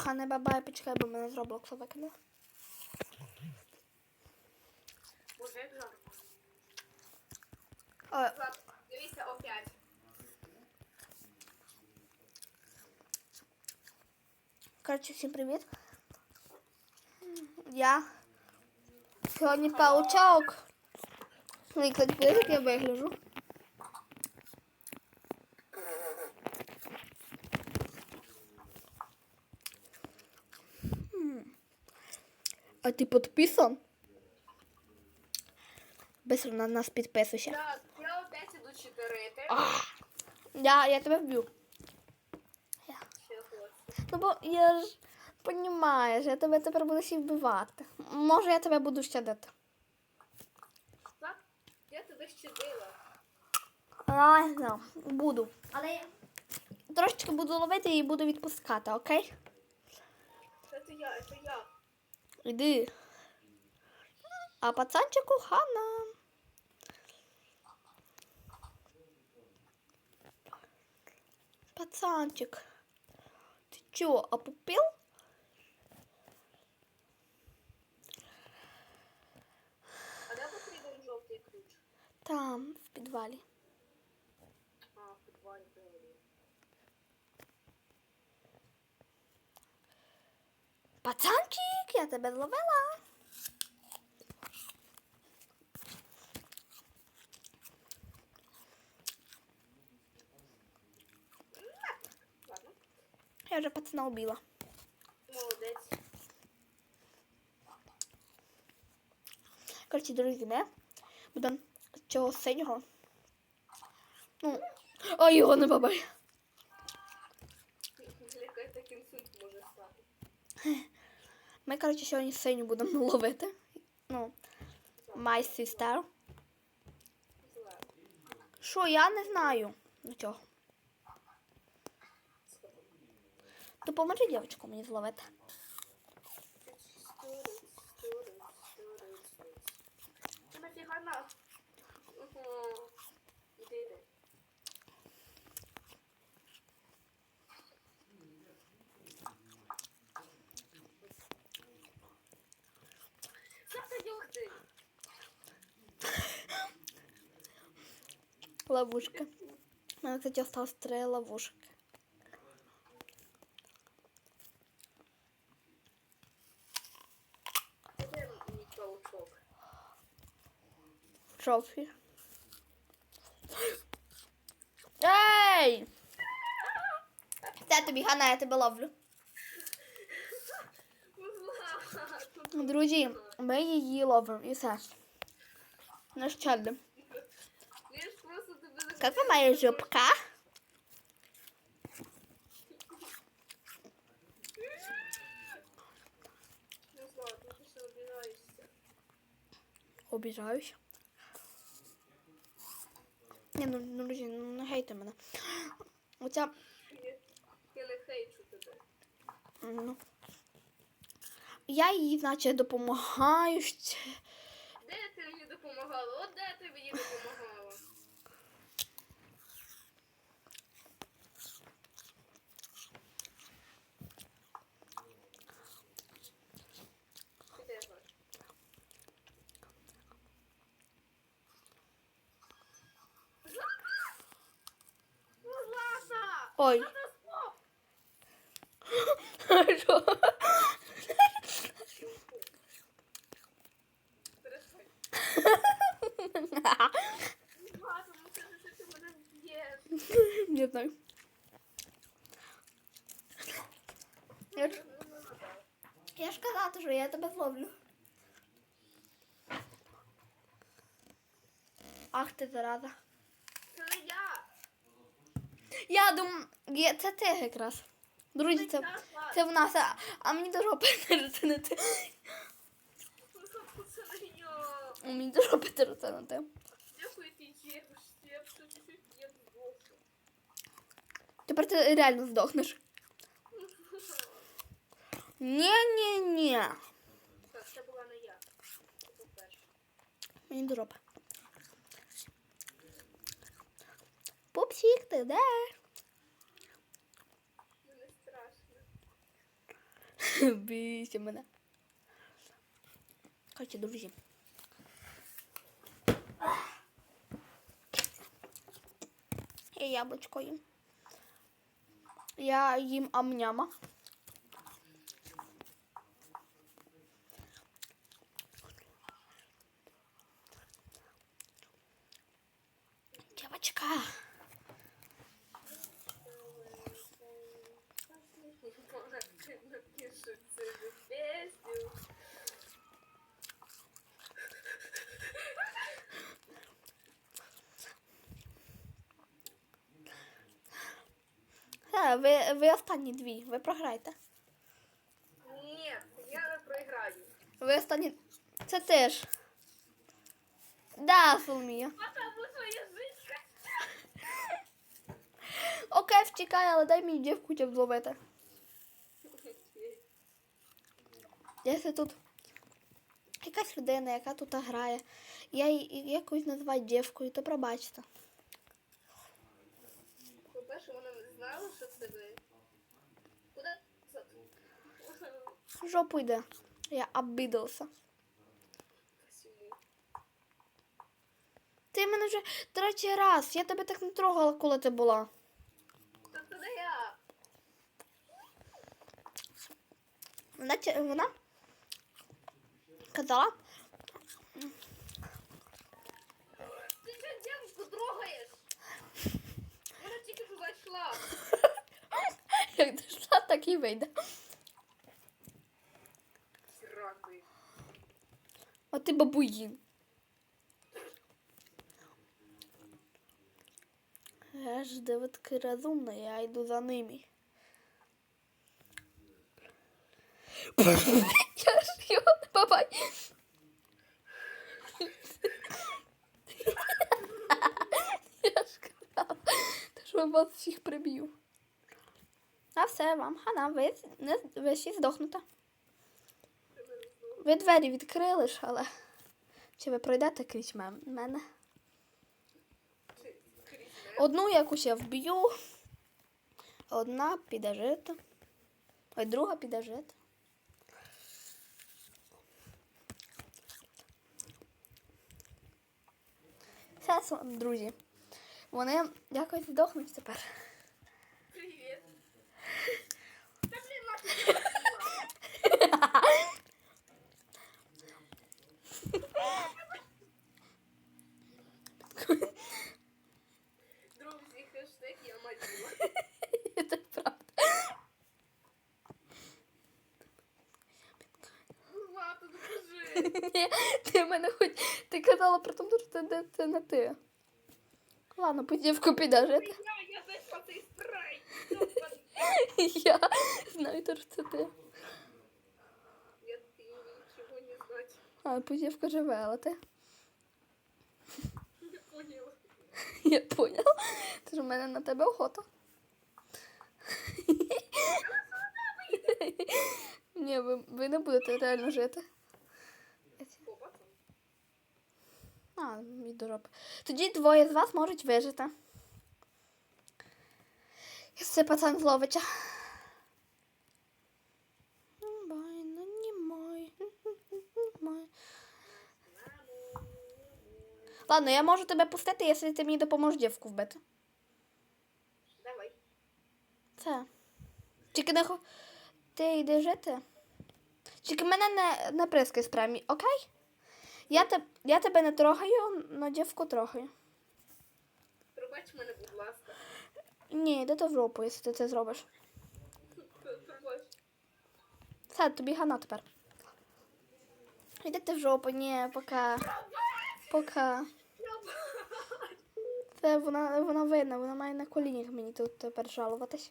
Кохана бабай, почекай, бо мене з Роблокса викине. Боже. О, Влад, дивіться опять. коротше, всім привіт. Я сьогодні паучок. Ну і як я вигляджу. А ти підписан? Быстро на нас підписуйся. Так, я опять іду читерити. Я, я тебе вб'ю. Ну бо я ж понімаєш, я тебе тепер буду ще вбивати. Може, я тебе буду щадити. Влад, я тебе щадила. А, ну, буду. Але я трошечки буду ловити і буду відпускати, окей? Це то я, це я. Іди. А пацанчику хана. Пацанчик. Ти чо, опупил? А де потрібен жовтий ключ? Там, в підвалі. А, в підвалі Пацанчик, я тебе зловила. Я вже пацана убила. Молодець. Коротше, друзі, ми будемо з цього синього. Ну, ой, його не бабай. Який так інсульт може стати. Ми, коротше, сьогодні синю будемо ловити. Ну, my sister. Що, я не знаю. Нічого. Допоможи дівчинку мені зловити. Ти нафіга на. Угу. Іди, іди. Що це дюхти? Ловушка. У мене, кстати, осталось мій паучок? Трофі. Ей! Це тобі, Ганна, я тебе ловлю. Друзі, ми її ловимо і все. Не щадим. Я ж просто тебе за- Как моя жопка? Обіжаюсь. Ні, ну, ну, друзі, ну не гейте мене. Оця, Я, не хейчу тебе. ну. Я їй, значить, допомагаю. Де ти мені допомагала? От де ти мені допомагала? Ти де, Влад? Ну, Влада! Ой. Влада, стоп! Що? Перестань. Влада, ну це ж що ти мене б'єш. Не знаю. Я ж казала, що я тебе зловлю. Ах ти зараза. Це я! Думаю, це ти якраз. Друзі, це, це в нас, а, а мені до жопи. Це не! Мені ти єш, я б чуть-чуть не здохла. Тепер ти реально здохнеш. Ні-ні-ні. Так, це була не я. Мені до жопи. Пупсик, ти де? Мені страшно. Бійся мене. Короче, друзі. Я яблучко їм. Я їм амняма. Девочка. Може, ти напишеш цю пісню. Ви, ви останні дві. Ви програєте. Ні, я не проіграю. Ви останні. Це теж. Да, Соломія. Окей, втікай, але дай мені дівку тебе зловити. Якщо тут якась людина, яка тут грає, я її якось називаю дівкою, то пробачте. По-перше, вона не Куди це? В жопу йде. Я обідався. Сюди. Ти мене вже третій раз. Я тебе так не трогала, коли ти була. Та це не я. Вона, вона казала, Ти що дівчинку трогаєш? Вона тільки що зайшла. Як дійшла, так і вийде. Сракою. А ти бабуїн. Я ж девятки розумна, я йду за ними. Я ж його не бабай. Я ж казала, що вас всіх приб'ю. А все, вам хана, ви, не, ви всі здохнете. Ви двері відкрили ж, але чи ви пройдете крізь мене? Одну якусь я вб'ю, одна піде жити, ой, друга піде жити. Все, друзі. Вони якось здохнуть тепер. Привіт. Друзі, хештег я маділа. Це правда. Злата, допоможи. Ні, ти мене хоч ти казала про те, що це, це не ти. Ладно, подівку піде жити. Я, я зайшла цей спрей. Ёбаний. Я знаю, то, що це ти. Я ти нічого не знать. А подівка живе, але ти. Не поняла. Я поняла. Це ж у мене на тебе охота. Ні, ви, ви не будете реально жити. А, мій дороб. Тоді двоє з вас можуть вижити. Це пацан зловича. Бай, ну не мой. мой. Ладно, я можу тебе пустити, якщо ти мені допоможеш дівку вбити. Давай. Це. Тільки не хо... Ти йди жити. Тільки мене не, не прискай спрямі, окей? Я, те, я тебе не трогаю, но дівку трогаю. Пробач мене, будь ласка. Ні, йди ти в жопу, якщо ти це зробиш. Пробач. Все, тобі гана тепер. Йди в жопу, ні, пока. Пока. Це вона, вона винна, вона має на колінях мені тут тепер жалуватись.